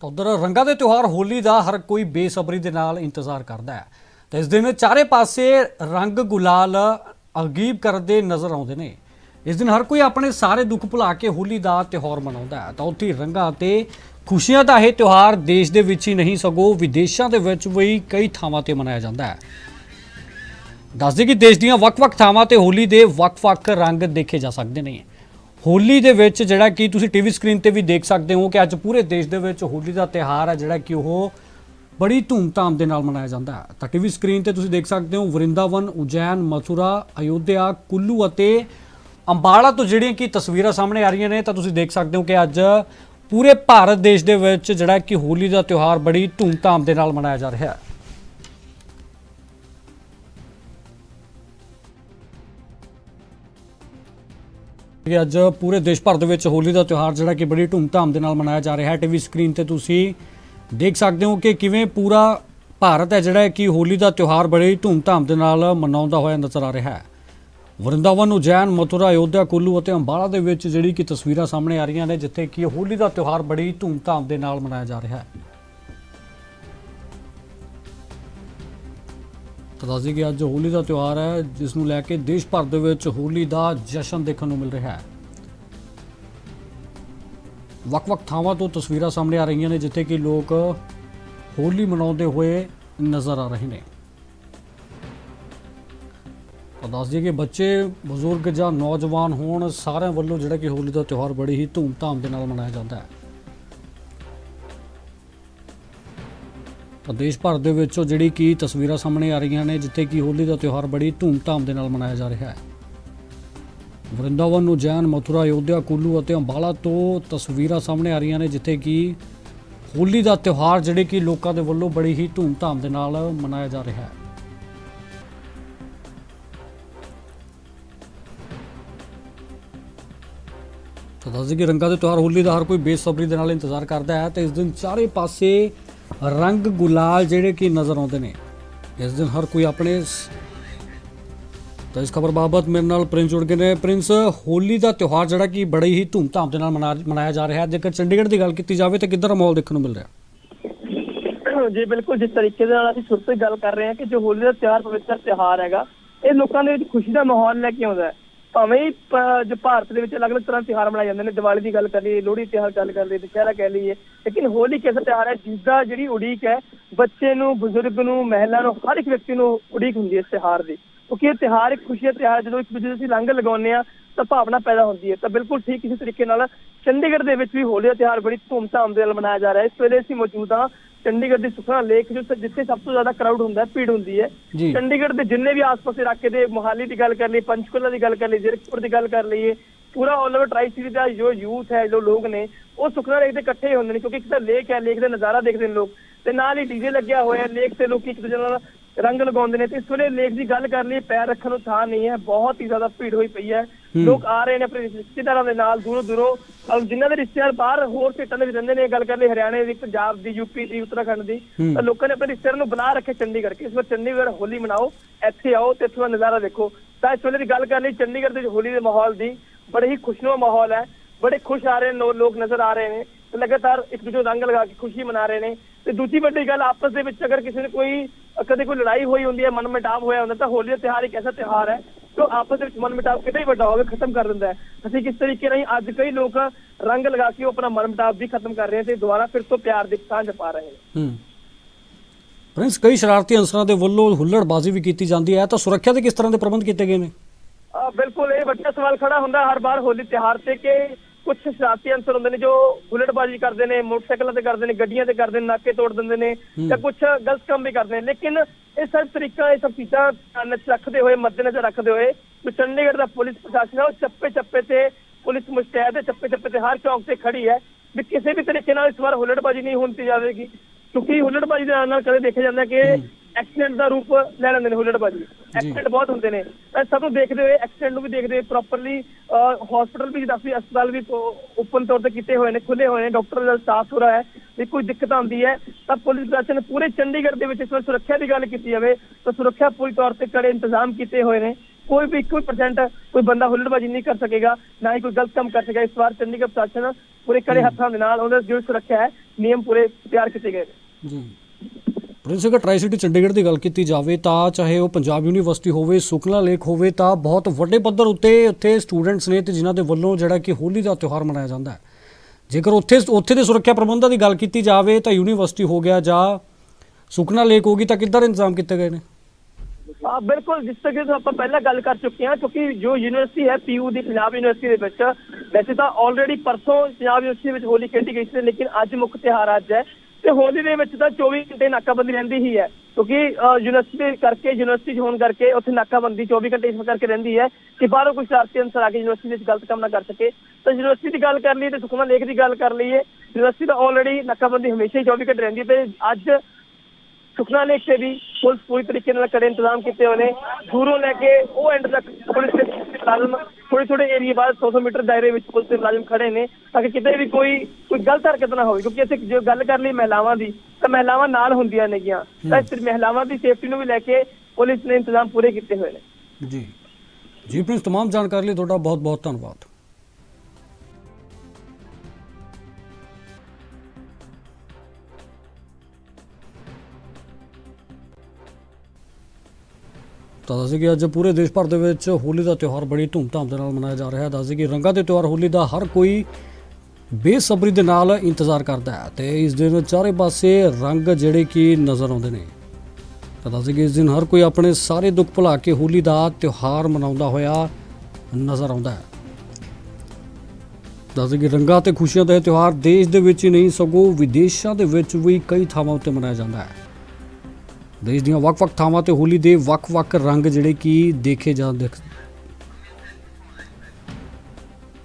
ਤਾਂ ਉਧਰ ਰੰਗਾਂ ਦੇ ਤਿਉਹਾਰ ਹੋਲੀ ਦਾ ਹਰ ਕੋਈ ਬੇਸਬਰੀ ਦੇ ਨਾਲ ਇੰਤਜ਼ਾਰ ਕਰਦਾ ਹੈ। ਤੇ ਇਸ ਦਿਨ ਚਾਰੇ ਪਾਸੇ ਰੰਗ ਗੁਲਾਲ ਅਗੀਬ ਕਰਦੇ ਨਜ਼ਰ ਆਉਂਦੇ ਨੇ। ਇਸ ਦਿਨ ਹਰ ਕੋਈ ਆਪਣੇ ਸਾਰੇ ਦੁੱਖ ਭੁਲਾ ਕੇ ਹੋਲੀ ਦਾ ਤਿਉਹਾਰ ਮਨਾਉਂਦਾ ਹੈ। ਤਾਂ ਉੱਥੇ ਰੰਗਾਂ ਤੇ ਖੁਸ਼ੀਆਂ ਦਾ ਇਹ ਤਿਉਹਾਰ ਦੇਸ਼ ਦੇ ਵਿੱਚ ਹੀ ਨਹੀਂ, ਸਗੋਂ ਵਿਦੇਸ਼ਾਂ ਦੇ ਵਿੱਚ ਵੀ ਕਈ ਥਾਵਾਂ ਤੇ ਮਨਾਇਆ ਜਾਂਦਾ ਹੈ। ਦੱਸਦੇ ਕਿ ਦੇਸ਼ ਦੀਆਂ ਵੱਖ-ਵੱਖ ਥਾਵਾਂ ਤੇ ਹੋਲੀ ਦੇ ਵੱਖ-ਵੱਖ ਰੰਗ ਦੇਖੇ ਜਾ ਸਕਦੇ ਨੇ। ਹੋਲੀ ਦੇ ਵਿੱਚ ਜਿਹੜਾ ਕਿ ਤੁਸੀਂ ਟੀਵੀ ਸਕਰੀਨ ਤੇ ਵੀ ਦੇਖ ਸਕਦੇ ਹੋ ਕਿ ਅੱਜ ਪੂਰੇ ਦੇਸ਼ ਦੇ ਵਿੱਚ ਹੋਲੀ ਦਾ ਤਿਹਾਰ ਹੈ ਜਿਹੜਾ ਕਿ ਉਹ ਬੜੀ ਧੂਮਧਾਮ ਦੇ ਨਾਲ ਮਨਾਇਆ ਜਾਂਦਾ ਹੈ। ਤਾਂ ਟੀਵੀ ਸਕਰੀਨ ਤੇ ਤੁਸੀਂ ਦੇਖ ਸਕਦੇ ਹੋ ਵਰਿੰਦਾਵਨ, ਉਜੈਨ, ਮਥੁਰਾ, ਅਯੋਧਿਆ, ਕੁੱਲੂ ਅਤੇ ਅੰਬਾਲਾ ਤੋਂ ਜਿਹੜੀਆਂ ਕਿ ਤਸਵੀਰਾਂ ਸਾਹਮਣੇ ਆ ਰਹੀਆਂ ਨੇ, ਤਾਂ ਤੁਸੀਂ ਦੇਖ ਸਕਦੇ ਹੋ ਕਿ ਅੱਜ ਪੂਰੇ ਭਾਰਤ ਦੇਸ਼ ਦੇ ਵਿੱਚ ਜਿਹੜਾ ਕਿ ਹੋਲੀ ਦਾ ਤਿਉਹਾਰ ਬੜੀ ਧੂਮਧਾਮ ਦੇ ਨਾਲ ਮਨਾਇਆ ਜਾ ਰਿਹਾ ਹੈ। ਕਿ ਅੱਜ ਪੂਰੇ ਦੇਸ਼ ਭਰ ਦੇ ਵਿੱਚ ਹੋਲੀ ਦਾ ਤਿਉਹਾਰ ਜਿਹੜਾ ਕਿ ਬੜੀ ਧੂਮਧਾਮ ਦੇ ਨਾਲ ਮਨਾਇਆ ਜਾ ਰਿਹਾ ਹੈ। ਟੀਵੀ ਸਕਰੀਨ ਤੇ ਤੁਸੀਂ ਦੇਖ ਸਕਦੇ ਹੋ ਕਿ ਕਿਵੇਂ ਪੂਰਾ ਭਾਰਤ ਹੈ ਜਿਹੜਾ ਕਿ ਹੋਲੀ ਦਾ ਤਿਉਹਾਰ ਬੜੀ ਧੂਮਧਾਮ ਦੇ ਨਾਲ ਮਨਾਉਂਦਾ ਹੋਇਆ ਨਜ਼ਰ ਆ ਰਿਹਾ ਹੈ। ਵਰਿੰਦਾਵਨ, ਉਜੈਨ, ਮਥੁਰਾ, ਅਯੋਧਿਆ, ਕੁੱਲੂ ਅਤੇ ਅੰਬਾਲਾ ਦੇ ਵਿੱਚ ਜਿਹੜੀ ਕਿ ਤਸਵੀਰਾਂ ਸਾਹਮਣੇ ਆ ਰਹੀਆਂ ਨੇ, ਜਿੱਥੇ ਕਿ ਹੋਲੀ ਦਾ ਤਿਉਹਾਰ ਬੜੀ ਧੂਮਧਾਮ ਦੇ ਨਾਲ ਮਨਾਇਆ ਜਾ ਰਿਹਾ ਹੈ। ਤਾਂ ਦੱਸ ਦਈਏ ਕਿ ਅੱਜ ਹੋਲੀ ਦਾ ਤਿਉਹਾਰ ਹੈ, ਜਿਸ ਨੂੰ ਲੈ ਕੇ ਦੇਸ਼ ਭਰ ਦੇ ਵਿੱਚ ਹੋਲੀ ਦਾ ਜਸ਼ਨ ਦੇਖਣ ਨੂੰ ਮਿਲ ਰਿਹਾ ਹੈ। ਵੱਖ-ਵੱਖ ਥਾਵਾਂ ਤੋਂ ਤਸਵੀਰਾਂ ਸਾਹਮਣੇ ਆ ਰਹੀਆਂ ਨੇ, ਜਿੱਥੇ ਕਿ ਲੋਕ ਹੋਲੀ ਮਨਾਉਂਦੇ ਹੋਏ ਨਜ਼ਰ ਆ ਰਹੇ ਨੇ। ਤਾਂ ਦੱਸ ਦਈਏ ਕਿ ਬੱਚੇ, ਬਜ਼ੁਰਗ ਜਾਂ ਨੌਜਵਾਨ ਹੋਣ, ਸਾਰਿਆਂ ਵੱਲੋਂ ਜਿਹੜਾ ਕਿ ਹੋਲੀ ਦਾ ਤਿਉਹਾਰ ਬੜੀ ਹੀ ਧੂਮਧਾਮ ਦੇ ਨਾਲ ਮਨਾਇਆ ਜਾਂਦਾ ਹੈ। ਤਾਂ ਦੇਸ਼ ਭਰ ਦੇ ਵਿੱਚੋਂ ਜਿਹੜੀ ਕਿ ਤਸਵੀਰਾਂ ਸਾਹਮਣੇ ਆ ਰਹੀਆਂ ਨੇ, ਜਿੱਥੇ ਕਿ ਹੋਲੀ ਦਾ ਤਿਉਹਾਰ ਬੜੀ ਧੂਮਧਾਮ ਦੇ ਨਾਲ ਮਨਾਇਆ ਜਾ ਰਿਹਾ ਹੈ। ਵਰਿੰਦਾਵਨ, ਉਜੈਨ, ਮਥੁਰਾ, ਅਯੋਧਿਆ, ਕੁੱਲੂ ਅਤੇ ਅੰਬਾਲਾ ਤੋਂ ਤਸਵੀਰਾਂ ਸਾਹਮਣੇ ਆ ਰਹੀਆਂ ਨੇ, ਜਿੱਥੇ ਕਿ ਹੋਲੀ ਦਾ ਤਿਉਹਾਰ ਜਿਹੜੇ ਕਿ ਲੋਕਾਂ ਦੇ ਵੱਲੋਂ ਬੜੀ ਹੀ ਧੂਮਧਾਮ ਦੇ ਨਾਲ ਮਨਾਇਆ ਜਾ ਰਿਹਾ ਹੈ। ਤਾਂ ਦੱਸਦੇ ਕਿ ਰੰਗਾਂ ਦੇ ਤਿਉਹਾਰ ਹੋਲੀ ਦਾ ਹਰ ਕੋਈ ਬੇਸਬਰੀ ਦੇ ਨਾਲ ਇੰਤਜ਼ਾਰ ਕਰਦਾ ਹੈ ਤੇ ਇਸ ਦਿਨ ਚਾਰੇ ਪਾਸੇ ਰੰਗ ਗੁਲਾਲ ਜਿਹੜੇ ਕਿ ਨਜ਼ਰ ਆਉਂਦੇ ਨੇ। ਇਸ ਦਿਨ ਹਰ ਕੋਈ ਆਪਣੇ ਤਾਂ ਇਸ ਖਬਰ ਬਾਬਤ ਮੇਰੇ ਨਾਲ ਪ੍ਰਿੰਸ ਜੁੜ ਗਏ ਨੇ। ਪ੍ਰਿੰਸ, ਹੋਲੀ ਦਾ ਤਿਉਹਾਰ ਜਿਹੜਾ ਕਿ ਬੜੀ ਹੀ ਧੂਮਧਾਮ ਦੇ ਨਾਲ ਮਨਾਇਆ ਜਾ ਰਿਹਾ ਹੈ। ਜੇਕਰ ਚੰਡੀਗੜ੍ਹ ਦੀ ਗੱਲ ਕੀਤੀ ਜਾਵੇ ਤਾਂ ਕਿੱਦਾਂ ਦਾ ਮਾਹੌਲ ਦੇਖਣ ਨੂੰ ਮਿਲ ਰਿਹਾ? ਜੀ ਬਿਲਕੁਲ ਜਿਸ ਤਰੀਕੇ ਦੇ ਨਾਲ ਅਸੀਂ ਸ਼ੁਰੂ ਤੋਂ ਗੱਲ ਕਰ ਰਹੇ ਹਾਂ ਕਿ ਜੋ ਹੋਲੀ ਦਾ ਤਿਉਹਾਰ, ਪਵਿੱਤਰ ਤਿਉਹਾਰ ਹੈਗਾ, ਇਹ ਲੋਕਾਂ ਦੇ ਵਿੱਚ ਖੁਸ਼ੀ ਦਾ ਮਾਹੌਲ ਲੈ ਕੇ ਆਉਂਦਾ ਹੈ। ਭਾਵੇਂ ਹੀ ਪ- ਜੋ ਭਾਰਤ ਦੇ ਵਿੱਚ ਅਲੱਗ-ਅਲੱਗ ਤਰ੍ਹਾਂ ਦੇ ਤਿਉਹਾਰ ਮਨਾਏ ਜਾਂਦੇ ਨੇ ਦੀਵਾਲੀ ਦੀ ਗੱਲ ਕਰ ਲਈਏ ਲੋਹੜੀ ਤਿਉਹਾਰ ਗੱਲ ਕਰ ਲਈਏ ਦੁਸਹਿਰਾ ਕਹਿ ਲਈਏ ਲੇਕਿਨ ਹੋਲੀ ਇੱਕ ਐਸਾ ਤਿਉਹਾਰ ਹੈ? ਜਿਸ ਦਾ ਜਿਹੜੀ ਉਡੀਕ ਹੈ ਬੱਚੇ ਨੂੰ ਬਜ਼ੁਰਗ ਨੂੰ ਮਹਿਲਾ ਨੂੰ ਹਰ ਇੱਕ ਵਿਅਕਤੀ ਨੂੰ ਉਡੀਕ ਹੁੰਦੀ ਹੈ ਇਸ ਤਿਉਹਾਰ ਦੀ। ਕਿਉਂਕਿ ਇਹ ਤਿਉਹਾਰ ਇੱਕ ਖੁਸ਼ੀ ਦਾ ਤਿਉਹਾਰ ਹੈ, ਜਦੋਂ ਇੱਕ ਦੂਜੇ ਦੇ ਅਸੀਂ ਰੰਗ ਲਗਾਉਂਦੇ ਆ ਤਾਂ ਭਾਵਨਾ ਪੈਦਾ ਹੁੰਦੀ ਹੈ। ਤਾਂ ਬਿਲਕੁਲ ਠੀਕ ਇਸੇ ਤਰੀਕੇ ਨਾਲ ਚੰਡੀਗੜ੍ਹ ਦੇ ਵਿੱਚ ਵੀ ਹੋਲੀ ਦਾ ਤਿਉਹਾਰ ਬੜੀ ਧੂਮਧਾਮ ਦੇ ਨਾਲ ਮਨਾਇਆ ਜਾ ਰਿਹਾ ਹੈ। ਇਸ ਵੇਲੇ ਅਸੀਂ ਮੌਜੂਦ ਹਾਂ ਚੰਡੀਗੜ੍ਹ ਦੀ ਸੁਖਨਾ ਲੇਕ ਜਿੱਥੇ ਸਭ ਤੋਂ ਜ਼ਿਆਦਾ ਕਰਾਊਡ ਹੁੰਦਾ ਹੈ ਭੀੜ ਹੁੰਦੀ ਹੈ। ਚੰਡੀਗੜ੍ਹ ਦੇ ਜਿੰਨੇ ਵੀ ਆਸ-ਪਾਸ ਇਲਾਕੇ ਦੇ ਮੁਹਾਲੀ ਦੀ ਗੱਲ ਕਰ ਲਈ ਪੰਚਕੂਲਾ ਦੀ ਗੱਲ ਕਰ ਲਈ ਜ਼ੀਰਕਪੁਰ ਦੀ ਗੱਲ ਕਰ ਲਈਏ ਪੂਰਾ ਆਲ ਓਵਰ ਟ੍ਰਾਈ ਸਿਟੀ ਦਾ ਜੋ ਯੂਥ ਹੈ ਜੋ ਲੋਕ ਨੇ ਉਹ ਸੁਖਨਾ ਲੇਕ ਤੇ ਇਕੱਠੇ ਹੁੰਦੇ ਨੇ ਕਿਉਂਕਿ ਇੱਕ ਤਾਂ ਲੇਕ ਹੈ ਲੇਕ ਦਾ ਨਜ਼ਾਰਾ ਦੇਖਦੇ ਨੇ ਲੋਕ ਤੇ ਨਾਲ ਹੀ ਡੀਜੇ ਲੱਗਿਆ ਹੋਇਆ ਹੈ ਲੇਕ ਤੇ ਲੋਕੀ ਇੱਕ ਦੂਜੇ ਨਾਲ ਰੰਗ ਲਗਾਉਂਦੇ ਨੇ ਤੇ ਇਸ ਵੇਲੇ ਲੇਕ ਦੀ ਗੱਲ ਕਰ ਲਈ ਪੈਰ ਰੱਖਣ ਨੂੰ ਥਾਂ ਨਹੀਂ ਹੈ ਬਹੁਤ ਹੀ ਜ਼ਿਆਦਾ ਭੀੜ ਹੋਈ ਪਈ ਹੈ। ਲੋਕ ਆ ਰਹੇ ਨੇ ਆਪਣੇ ਰਿਸ਼ਤੇਦਾਰਾਂ ਦੇ ਨਾਲ ਦੂਰੋਂ ਦੂਰੋਂ। ਅਹ ਜਿਨ੍ਹਾਂ ਦੇ ਰਿਸ਼ਤੇਦਾਰ ਬਾਹਰ ਹੋਰ ਸਟੇਟਾਂ ਦੇ ਵਿੱਚ ਰਹਿੰਦੇ ਨੇ ਗੱਲ ਕਰ ਲਈ ਹਰਿਆਣੇ ਦੀ ਪੰਜਾਬ ਦੀ ਯੂਪੀ ਦੀ ਉੱਤਰਾਖੰਡ ਦੀ ਤਾਂ ਲੋਕਾਂ ਨੇ ਆਪਣੇ ਰਿਸ਼ਤੇਦਾਰਾਂ ਨੂੰ ਬੁਲਾ ਰੱਖਿਆ ਚੰਡੀਗੜ੍ਹ ਕਿ। ਇਸ ਵਾਰ ਚੰਡੀਗੜ੍ਹ ਹੋਲੀ ਮਨਾਓ ਇੱਥੇ ਆਓ ਤੇ ਇੱਥੋਂ ਦਾ ਨਜ਼ਾਰਾ ਦੇਖੋ। ਤਾਂ ਇਸ ਵੇਲੇ ਦੀ ਗੱਲ ਕਰ ਲਈ ਚੰਡੀਗੜ੍ਹ ਦੇ ਹੋਲੀ ਦੇ ਮਾਹੌਲ ਦੀ ਬੜੇ ਹੀ ਖੁਸ਼ਨੁਮਾ ਮਾਹੌਲ ਹੈ। ਬੜੇ ਖੁਸ਼ ਆ ਰਹੇ ਨੇ ਲੋਕ ਨਜ਼ਰ ਆ ਰਹੇ ਨੇ ਤੇ ਲਗਾਤਾਰ ਇੱਕ ਦੂਜੇ ਨੂੰ ਰੰਗ ਲਗਾ ਕੇ ਖੁਸ਼ੀ ਮਨਾ ਰਹੇ ਨੇ। ਤੇ ਦੂਜੀ ਵੱਡੀ ਗੱਲ ਆਪਸ ਦੇ ਵਿੱਚ ਅਗਰ ਕਿਸੇ ਨੇ ਕੋਈ ਕਦੇ ਕੋਈ ਲੜਾਈ ਹੋਈ ਹੁੰਦੀ ਹੈ ਮਨ ਮਿਟਾਵ ਹੋਇਆ ਹੁੰਦਾ ਤਾਂ ਹੋਲੀ ਦਾ ਤਿਉਹਾਰ ਇੱਕ ਐਸਾ ਤਿਉਹਾਰ ਹੈ ਜੋ ਆਪਸ ਵਿੱਚ ਮਨ ਮਿਟਾਵ ਕਿਤੇ ਹੀ ਵੱਡਾ ਹੋਵੇ ਖਤਮ ਕਰ ਦਿੰਦਾ ਹੈ। ਅਸੀਂ ਕਿਸ ਤਰੀਕੇ ਨਾਲ ਅੱਜ ਕਈ ਲੋਕ ਰੰਗ ਲਗਾ ਕੇ ਆਪਣਾ ਮਨ ਮਿਟਾਵ ਵੀ ਖਤਮ ਕਰ ਰਹੇ ਨੇ ਤੇ ਦੁਬਾਰਾ ਫਿਰ ਤੋਂ ਪਿਆਰ ਦੀ ਸਾਂਝ ਪਾ ਰਹੇ ਨੇ। ਹੂੰ। ਪ੍ਰਿੰਸ ਕਈ ਸ਼ਰਾਰਤੀ ਅਨਸਰਾਂ ਦੇ ਵੱਲੋਂ ਹੁੱਲੜਬਾਜ਼ੀ ਵੀ ਕੀਤੀ ਜਾਂਦੀ ਹੈ। ਤਾਂ ਸੁਰੱਖਿਆ ਦੇ ਕਿਸ ਤਰ੍ਹਾਂ ਦੇ ਪ੍ਰਬੰਧ ਕੀਤੇ ਗਏ ਨੇ? ਬਿਲਕੁਲ ਇਹ ਵੱਡਾ ਸਵਾਲ ਖੜਾ ਹੁੰਦਾ ਹਰ ਵਾਰ ਹੋਲੀ ਤਿਉਹਾਰ ਤੇ ਕਿ ਕੁਝ ਸ਼ਰਾਰਤੀ ਅੰਸਰ ਹੁੰਦੇ ਨੇ ਜੋ ਬੁਲਟਬਾਜ਼ੀ ਕਰਦੇ ਨੇ ਮੋਟਰਸਾਈਕਲਾਂ ਤੇ ਕਰਦੇ ਨੇ ਗੱਡੀਆਂ ਤੇ ਕਰਦੇ ਨੇ ਨਾਕੇ ਤੋੜ ਦਿੰਦੇ ਨੇ ਜਾਂ ਕੁਝ ਗਲਤ ਕੰਮ ਵੀ ਕਰਦੇ ਨੇ। ਲੇਕਿਨ ਇਹ ਸਭ ਤਰੀਕਾ ਇਹ ਸਭ ਚੀਜ਼ਾਂ ਧਿਆਨ ਵਿੱਚ ਰੱਖਦੇ ਹੋਏ ਮੱਦੇਨਜ਼ਰ ਰੱਖਦੇ ਹੋਏ ਜੋ ਚੰਡੀਗੜ੍ਹ ਦਾ ਪੁਲਿਸ ਪ੍ਰਸ਼ਾਸਨ ਹੈ ਉਹ ਚੱਪੇ ਚੱਪੇ ਤੇ ਪੁਲਿਸ ਮੁਸ਼ਤੈਦ ਹੈ ਚੱਪੇ ਚੱਪੇ ਤੇ ਹਰ ਚੌਂਕ ਤੇ ਖੜੀ ਹੈ। ਵੀ ਕਿਸੇ ਵੀ ਤਰੀਕੇ ਨਾਲ ਇਸ ਵਾਰ ਹੁਲੜਬਾਜ਼ੀ ਨਹੀਂ ਹੋਣੀ ਜਾਵੇਗੀ ਕਿਉਂਕਿ ਹੁਲੜਬਾਜ਼ੀ ਦੇ ਨਾਲ ਨਾਲ ਕਦੇ ਦੇਖਿਆ ਜਾਂਦਾ ਕਿ ਐਕਸੀਡੈਂਟ ਦਾ ਰੂਪ ਲੈ ਲੈਂਦੇ ਨੇ ਹੁਲੜਬਾਜ਼ੀ। ਐਕਸੀਡੈਂਟ ਬਹੁਤ ਹੁੰਦੇ ਨੇ। ਤਾਂ ਸਭ ਨੂੰ ਦੇਖਦੇ ਹੋਏ ਐਕਸੀਡੈਂਟ ਨੂੰ ਵੀ ਦੇਖਦੇ ਹੋਏ ਪ੍ਰੋਪਰਲੀ ਹਸਪੀਟਲ ਵੀ ਦੱਸੀ ਹਸਪਤਾਲ ਵੀ ਓਪਨ ਤੌਰ ਤੇ ਕੀਤੇ ਹੋਏ ਨੇ ਖੁੱਲੇ ਹੋਏ ਨੇ ਡਾਕਟਰ ਦਾ ਸਟਾਫ ਹੋ ਰਿਹਾ ਹੈ। ਵੀ ਕੋਈ ਦਿੱਕਤ ਆਉਂਦੀ ਹੈ ਤਾਂ ਪੁਲਿਸ ਪ੍ਰਸ਼ਾਸਨ ਪੂਰੇ ਚੰਡੀਗੜ੍ਹ ਦੇ ਵਿੱਚ ਇਸ ਵਾਰ ਸੁਰੱਖਿਆ ਦੀ ਗੱਲ ਕੀਤੀ ਜਾਵੇ ਤਾਂ ਸੁਰੱਖਿਆ ਪੂਰੀ ਤੌਰ ਤੇ ਕੜੇ ਇੰਤਜ਼ਾਮ ਕੀਤੇ ਹੋਏ ਨੇ। ਕੋਈ ਵੀ ਕੋਈ ਪਰਸੈਂਟ ਕੋਈ ਬੰਦਾ ਹੁੱਲੜਬਾਜ਼ੀ ਨਹੀਂ ਕਰ ਸਕੇਗਾ ਨਾ ਹੀ ਕੋਈ ਗਲਤ ਕੰਮ ਕਰ ਸਕੇਗਾ। ਇਸ ਵਾਰ ਚੰਡੀਗੜ੍ਹ ਪ੍ਰਸ਼ਾਸਨ ਪੂਰੇ ਕੜੇ ਹੱਥਾਂ ਦੇ ਨਾਲ ਉਹਦਾ ਜੋ ਸੁਰੱਖਿਆ ਹੈ ਨਿਯਮ ਪੂਰੇ ਤਿਆਰ ਕੀਤੇ ਗਏ ਨੇ। ਜੀ। ਪ੍ਰਿੰਸ ਅਗਰ ਟਰਾਈ ਸਿਟੀ ਚੰਡੀਗੜ੍ਹ ਦੀ ਗੱਲ ਕੀਤੀ ਜਾਵੇ ਤਾਂ ਚਾਹੇ ਉਹ ਪੰਜਾਬ ਯੂਨੀਵਰਸਿਟੀ ਹੋਵੇ ਸੁਖਨਾ ਲੇਕ ਹੋਵੇ ਤਾਂ ਬਹੁਤ ਵੱਡੇ ਪੱਧਰ ਉੱਤੇ ਉੱਥੇ ਸਟੂਡੈਂਟਸ ਨੇ ਤੇ ਜਿਨ੍ਹਾਂ ਦੇ ਵੱਲੋਂ ਜਿਹੜਾ ਕਿ ਹੋਲੀ ਦਾ ਤਿਉਹਾਰ ਮਨਾਇਆ ਜਾਂਦਾ ਹੈ। ਜੇਕਰ ਉੱਥੇ ਉੱਥੇ ਦੇ ਸੁਰੱਖਿਆ ਪ੍ਰਬੰਧਾਂ ਦੀ ਗੱਲ ਕੀਤੀ ਜਾਵੇ ਤਾਂ ਯੂਨੀਵਰਸਿਟੀ ਹੋ ਗਿਆ ਜਾਂ ਸੁਖਨਾ ਲੇਕ ਹੋਗੀ ਤਾਂ ਕਿੱਦਾਂ ਇੰਤਜ਼ਾਮ ਕੀਤੇ ਗਏ ਨੇ? ਹਾਂ, ਬਿਲਕੁਲ, ਜਿਸ ਤਰ੍ਹਾਂ ਕਿ ਆਪਾਂ ਪਹਿਲਾਂ ਗੱਲ ਕਰ ਚੁੱਕੇ ਹਾਂ, ਕਿਉਂਕਿ ਜੋ ਯੂਨੀਵਰਸਿਟੀ ਹੈ, ਪੀਯੂ ਦੀ ਪੰਜਾਬ ਯੂਨੀਵਰਸਿਟੀ ਦੇ ਵਿੱਚ, ਵੈਸੇ ਤਾਂ ਆਲਰੇਡੀ ਪਰਸੋਂ ਪੰਜਾਬ ਯੂਨੀਵਰਸਿਟੀ ਵਿੱਚ ਹੋਲੀ ਖੇਡੀ ਗਈ ਸੀ, ਲੇਕਿਨ ਅੱਜ ਮੁੱਖ ਤਿਉਹਾਰ ਅੱਜ ਹੈ, ਤੇ ਹੋਲੀ ਦੇ ਵਿੱਚ ਤਾਂ 24 ਘੰਟੇ ਨਾਕਾਬੰਦੀ ਰਹਿੰਦੀ ਹੀ ਹੈ। ਕਿਉਂਕਿ ਯੂਨੀਵਰਸਿਟੀ ਕਰਕੇ ਯੂਨੀਵਰਸਿਟੀ 'ਚ ਹੋਣ ਕਰਕੇ ਉੱਥੇ ਨਾਕਾਬੰਦੀ 24 ਘੰਟੇ ਇਸ ਕਰਕੇ ਰਹਿੰਦੀ ਹੈ ਕਿ ਬਾਹਰੋਂ ਕੋਈ ਸ਼ਰਾਰਤੀ ਅੰਸਰ ਆ ਕੇ ਯੂਨੀਵਰਸਿਟੀ ਵਿੱਚ ਗਲਤ ਕੰਮ ਨਾ ਕਰ ਸਕੇ। ਤਾਂ ਯੂਨੀਵਰਸਿਟੀ ਦੀ ਗੱਲ ਕਰ ਲਈਏ ਤੇ ਸੁਖਮਨ ਲੇਕ ਦੀ ਗੱਲ ਕਰ ਲਈਏ ਯੂਨੀਵਰਸਿਟੀ ਦਾ ਆਲਰੇਡੀ ਨਾਕਾਬੰਦੀ ਹਮੇਸ਼ਾ ਹੀ 24 ਘੰਟੇ ਰਹਿੰਦੀ ਹੈ ਤੇ ਅੱਜ ਸੁਖਨਾ ਲੇਖ ਤੇ ਵੀ ਪੁਲਿਸ ਪੂਰੀ ਤਰੀਕੇ ਨਾਲ ਕੜੇ ਇੰਤਜ਼ਾਮ ਕੀਤੇ ਹੋਏ ਨੇ। ਦੂਰੋਂ ਲੈ ਕੇ ਉਹ ਐਂਡ ਤੱਕ ਪੁਲਿਸ ਦੇ ਮੁਲਾਜ਼ਮ ਥੋੜੇ ਥੋੜੇ ਏਰੀਆ ਬਾਅਦ 100 ਮੀਟਰ ਦਾਇਰੇ ਵਿੱਚ ਪੁਲਿਸ ਦੇ ਮੁਲਾਜ਼ਮ ਖੜੇ ਨੇ ਤਾਂ ਕਿ ਕਿਤੇ ਵੀ ਕੋਈ ਕੋਈ ਗਲਤ ਹਰਕਤ ਨਾ ਹੋਵੇ ਕਿਉਂਕਿ ਇੱਥੇ ਜੋ ਗੱਲ ਕਰ ਲਈ ਮਹਿਲਾਵਾਂ ਦੀ ਤਾਂ ਮਹਿਲਾਵਾਂ ਨਾਲ ਹੁੰਦੀਆਂ ਨੇਗੀਆਂ ਤਾਂ ਇਸ ਮਹਿਲਾਵਾਂ ਦੀ ਸੇਫਟੀ ਨੂੰ ਵੀ ਲੈ ਕੇ ਪੁਲਿਸ ਨੇ ਇੰਤਜ਼ਾਮ ਪੂਰੇ ਕੀਤੇ ਹੋਏ ਨੇ ਜੀ ਜੀ ਪ੍ਰਿੰਸ तमाम ਜਾਣਕਾਰੀ ਲਈ ਤੁਹਾਡਾ ਬਹੁਤ ਬਹੁਤ ਧੰਨਵਾਦ ਤਾਂ ਦੱਸਦੇ ਕਿ ਅੱਜ ਪੂਰੇ ਦੇਸ਼ ਭਰ ਦੇ ਵਿੱਚ ਹੋਲੀ ਦਾ ਤਿਉਹਾਰ ਬੜੀ ਧੂਮਧਾਮ ਦੇ ਨਾਲ ਮਨਾਇਆ ਜਾ ਰਿਹਾ ਹੈ। ਦੱਸਦੇ ਕਿ ਰੰਗਾਂ ਦੇ ਤਿਉਹਾਰ ਹੋਲੀ ਦਾ ਹਰ ਕੋਈ ਬੇਸਬਰੀ ਦੇ ਨਾਲ ਇੰਤਜ਼ਾਰ ਕਰਦਾ ਹੈ ਤੇ ਇਸ ਦਿਨ ਚਾਰੇ ਪਾਸੇ ਰੰਗ ਜਿਹੜੇ ਕਿ ਨਜ਼ਰ ਆਉਂਦੇ ਨੇ। ਤਾਂ ਦੱਸਦੇ ਕਿ ਇਸ ਦਿਨ ਹਰ ਕੋਈ ਆਪਣੇ ਸਾਰੇ ਦੁੱਖ ਭੁਲਾ ਕੇ ਹੋਲੀ ਦਾ ਤਿਉਹਾਰ ਮਨਾਉਂਦਾ ਹੋਇਆ ਨਜ਼ਰ ਆਉਂਦਾ ਹੈ। ਦੱਸਦੇ ਕਿ ਰੰਗਾਂ ਤੇ ਖੁਸ਼ੀਆਂ ਦਾ ਇਹ ਤਿਉਹਾਰ ਦੇਸ਼ ਦੇ ਵਿੱਚ ਹੀ ਨਹੀਂ, ਸਗੋਂ ਵਿਦੇਸ਼ਾਂ ਦੇ ਵਿੱਚ ਵੀ ਕਈ ਥਾਵਾਂ ਉੱਤੇ ਮਨਾਇਆ ਜਾਂਦਾ ਹੈ। ਦੇਸ਼ ਦੀਆਂ ਵੱਖ-ਵੱਖ ਥਾਵਾਂ ਤੇ ਹੋਲੀ ਦੇ ਵੱਖ-ਵੱਖ ਰੰਗ ਜਿਹੜੇ ਕਿ ਦੇਖੇ ਜਾਂਦੇ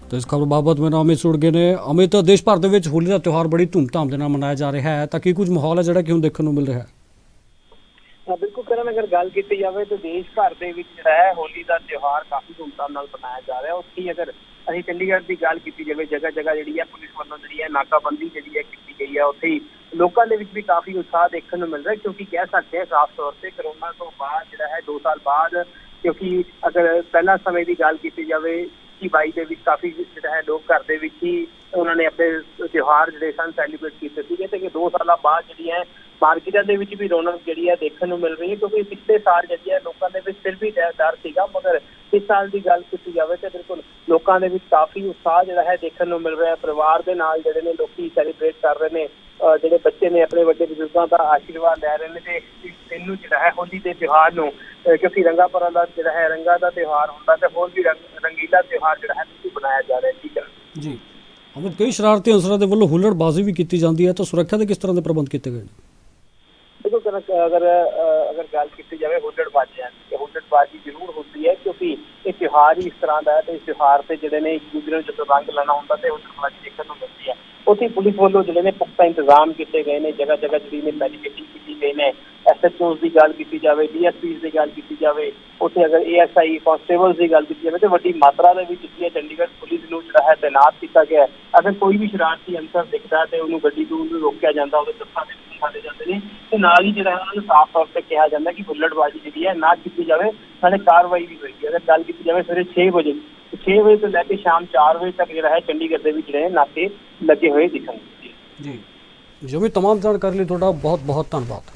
ਤਾਂ ਇਸ ਖਬਰ ਬਾਬਤ ਮੇਰਾ ਅਮਿਤ ਸੁੜ ਗਏ ਨੇ। ਅਮਿਤ, ਦੇਸ਼ ਭਰ ਦੇ ਵਿੱਚ ਹੋਲੀ ਦਾ ਤਿਉਹਾਰ ਬੜੀ ਧੂਮਧਾਮ ਦੇ ਨਾਲ ਮਨਾਇਆ ਜਾ ਰਿਹਾ ਹੈ। ਤਾਂ ਕੀ ਕੁਝ ਮਾਹੌਲ ਹੈ ਜਿਹੜਾ ਕਿ ਹੁਣ ਦੇਖਣ ਨੂੰ ਮਿਲ ਰਿਹਾ ਹੈ? ਬਿਲਕੁਲ ਕਰਨ ਅਗਰ ਗੱਲ ਕੀਤੀ ਜਾਵੇ ਤਾਂ ਦੇਸ਼ ਭਰ ਦੇ ਵਿੱਚ ਜਿਹੜਾ ਹੈ ਹੋਲੀ ਦਾ ਤਿਉਹਾਰ ਕਾਫੀ ਧੂਮਧਾਮ ਨਾਲ ਮਨਾਇਆ ਜਾ ਰਿਹਾ। ਉੱਥੇ ਅਗਰ ਅਸੀਂ ਚੰਡੀਗੜ੍ਹ ਦੀ ਗੱਲ ਕੀਤੀ ਜਾਵੇ ਜਗ੍ਹਾ ਜਗ੍ਹਾ ਜਿਹੜੀ ਹੈ ਪੁਲਿਸ ਵੱਲੋਂ ਜਿਹੜੀ ਹੈ ਨਾਕਾਬੰਦੀ ਜਿਹੜੀ ਹੈ ਕੀਤੀ ਗਈ ਹੈ। ਉੱਥੇ ਲੋਕਾਂ ਦੇ ਵਿੱਚ ਵੀ ਕਾਫੀ ਉਤਸ਼ਾਹ ਦੇਖਣ ਨੂੰ ਮਿਲ ਰਿਹਾ ਕਿਉਂਕਿ ਕਹਿ ਸਕਦੇ ਹਾਂ ਸਾਫ਼ ਤੌਰ ਤੇ ਕਰੋਨਾ ਤੋਂ ਬਾਅਦ ਜਿਹੜਾ ਹੈ 2 ਸਾਲ ਬਾਅਦ, ਕਿਉਂਕਿ ਅਗਰ ਪਹਿਲਾਂ ਸਮੇਂ ਦੀ ਗੱਲ ਕੀਤੀ ਜਾਵੇ ਕਿ ਬਾਈ ਦੇ ਵਿੱਚ ਕਾਫੀ ਜਿਹੜਾ ਹੈ, ਲੋਕ ਘਰ ਦੇ ਵਿੱਚ ਹੀ ਉਹਨਾਂ ਨੇ ਆਪਣੇ ਤਿਉਹਾਰ ਜਿਹੜੇ ਸਨ ਸੈਲੀਬ੍ਰੇਟ ਕੀਤੇ ਸੀਗੇ ਤੇ ਕਿ 2 ਸਾਲਾਂ ਬਾਅਦ ਜਿਹੜੀ ਹੈ, ਮਾਰਕੀਟਾਂ ਦੇ ਵਿੱਚ ਵੀ ਰੌਣਕ ਜਿਹੜੀ ਹੈ ਦੇਖਣ ਨੂੰ ਮਿਲ ਰਹੀ ਹੈ, ਕਿਉਂਕਿ ਪਿਛਲੇ ਸਾਲ ਜਿਹੜੀ ਹੈ, ਲੋਕਾਂ ਦੇ ਵਿੱਚ ਫਿਰ ਵੀ ਡਰ ਡਰ ਸੀਗਾ, ਮਗਰ ਇਸ ਸਾਲ ਦੀ ਗੱਲ ਕੀਤੀ ਜਾਵੇ ਤੇ ਬਿਲਕੁਲ ਲੋਕਾਂ ਦੇ ਵਿੱਚ ਕਾਫੀ ਉਤਸ਼ਾਹ ਜਿਹੜਾ ਹੈ ਦੇਖਣ ਨੂੰ ਮਿਲ ਰਿਹਾ ਹੈ, ਪਰਿਵਾਰ ਦੇ ਨਾਲ ਜਿਹੜੇ ਨੇ ਲੋਕੀ ਸੈਲੀਬ੍ਰੇਟ ਕਰ ਰਹੇ ਨੇ ਜਿਹੜੇ ਬੱਚੇ ਨੇ ਆਪਣੇ ਵੱਡੇ ਬਜ਼ੁਰਗਾਂ ਦਾ ਆਸ਼ੀਰਵਾਦ ਲੈ ਰਹੇ ਨੇ ਤੇ ਦਿਨ ਨੂੰ ਜਿਹੜਾ ਹੈ ਹੋਲੀ ਦੇ ਤਿਉਹਾਰ ਨੂੰ ਕਿਉਂਕਿ ਰੰਗਾਂ ਪਰਾਂ ਦਾ ਜਿਹੜਾ ਹੈ ਰੰਗਾਂ ਦਾ ਤਿਉਹਾਰ ਹੁੰਦਾ ਤੇ ਹੋਰ ਵੀ ਰੰਗ ਰੰਗੀਲਾ ਤਿਉਹਾਰ ਜਿਹੜਾ ਹੈ ਤੁਸੀਂ ਬਣਾਇਆ ਜਾ ਰਿਹਾ ਹੈ ਠੀਕ ਹੈ ਜੀ। ਅਮਿਤ ਕਈ ਸ਼ਰਾਰਤੀ ਅਨਸਰਾਂ ਦੇ ਵੱਲੋਂ ਹੁੱਲੜਬਾਜ਼ੀ ਵੀ ਕੀਤੀ ਜਾਂਦੀ ਹੈ ਤਾਂ ਸੁਰੱਖਿਆ ਦੇ ਕਿਸ ਤਰ੍ਹਾਂ ਦੇ ਪ੍ਰਬੰਧ ਕੀਤੇ ਗਏ ਨੇ? ਦੇਖੋ ਅਗਰ ਅਗਰ ਗੱਲ ਕੀਤੀ ਜਾਵੇ ਹੁੱਲੜਬਾਜ਼ੀਆਂ ਦੀ ਤੇ ਹੁੱਲੜਬਾਜ਼ੀ ਜ਼ਰੂਰ ਹੁੰਦੀ ਹੈ ਕਿਉਂਕਿ ਇਹ ਤਿਉਹਾਰ ਹੀ ਇਸ ਤਰ੍ਹਾਂ ਦਾ ਹੈ ਤੇ ਇਸ ਤਿਉਹਾਰ ਤੇ ਜਿਹੜੇ ਨੇ ਇੱਕ ਦੂਜੇ ਨੂੰ ਜਦੋਂ ਰੰਗ ਲਾਣਾ ਹੁੰਦਾ ਤੇ ਹੁੱਲੜਬਾਜ਼ੀ ਦੇਖਣ ਨੂੰ ਮਿਲਦੀ ਹੈ। ਉੱਥੇ ਪੁਲਿਸ ਵੱਲੋਂ ਜਿਹੜੇ ਨੇ ਪੁਖਤਾ ਇੰਤਜ਼ਾਮ ਕੀਤੇ ਗਏ ਨੇ ਜਗ੍ਹਾ ਜਗ੍ਹਾ ਜਿਹੜੀ ਨੇ ਮੈਡੀਕੇਸ਼ਨ ਕੀਤੀ ਗਈ ਨੇ ਐਸਐਚਓਸ ਦੀ ਗੱਲ ਕੀਤੀ ਜਾਵੇ ਡੀਐਸਪੀਸ ਦੀ ਗੱਲ ਕੀਤੀ ਜਾਵੇ, ਉੱਥੇ ਅਗਰ ਏਐਸਆਈ ਕਾਂਸਟੇਬਲਸ ਦੀ ਗੱਲ ਕੀਤੀ ਜਾਵੇ ਤੇ ਵੱਡੀ ਮਾਤਰਾ ਦੇ ਵਿੱਚ ਜਿਹੜੀ ਚੰਡੀਗੜ੍ਹ ਪੁਲਿਸ ਨੂੰ ਜਿਹੜਾ ਹੈ ਤਾਇਨਾਤ ਕੀਤਾ ਗਿਆ ਅਗਰ ਕੋਈ ਵੀ ਸ਼ਰਾਰਤੀ ਅੰਸਰ ਦਿਖਦਾ ਤੇ ਉਹਨੂੰ ਗੱਡੀ ਤੋਂ ਰੋਕਿਆ ਜਾਂਦਾ, ਉਹਦੇ ਦੱਸਾਂ ਦੇ ਦਿਖਾਏ ਜਾਂਦੇ ਨੇ, ਤੇ ਨਾਲ ਹੀ ਜਿਹੜਾ ਹੈ ਉਹਨਾਂ ਨੂੰ ਸਾਫ਼ ਤੌਰ ਤੇ ਕਿਹਾ ਜਾਂਦਾ ਕਿ ਬੁੱਲਟਬਾਜ਼ੀ ਜਿਹੜੀ ਹੈ ਨਾ ਕੀਤੀ ਜਾਵੇ ਸਾਡੇ ਕਾਰਵਾਈ ਵੀ ਹੋਏਗੀ। ਅਗਰ ਗੱਲ ਕੀਤੀ ਜਾਵੇ ਸਵੇਰੇ 6 ਵਜੇ 6 ਵਜੇ ਤੋਂ ਲੈ ਕੇ ਸ਼ਾਮ 4 ਵਜੇ ਤੱਕ ਜਿਹੜਾ ਹੈ ਚੰਡੀਗੜ੍ਹ ਦੇ ਵਿੱਚ ਜਿਹੜੇ ਨਾਕੇ ਲੱਗੇ ਹੋਏ ਦਿਖਣਗੇ ਜੀ ਜਿਵੇਂ तमाम ਜਾਣਕਾਰੀ ਲਈ ਤੁਹਾਡਾ ਬਹੁਤ ਬਹੁਤ ਧੰਨਵਾਦ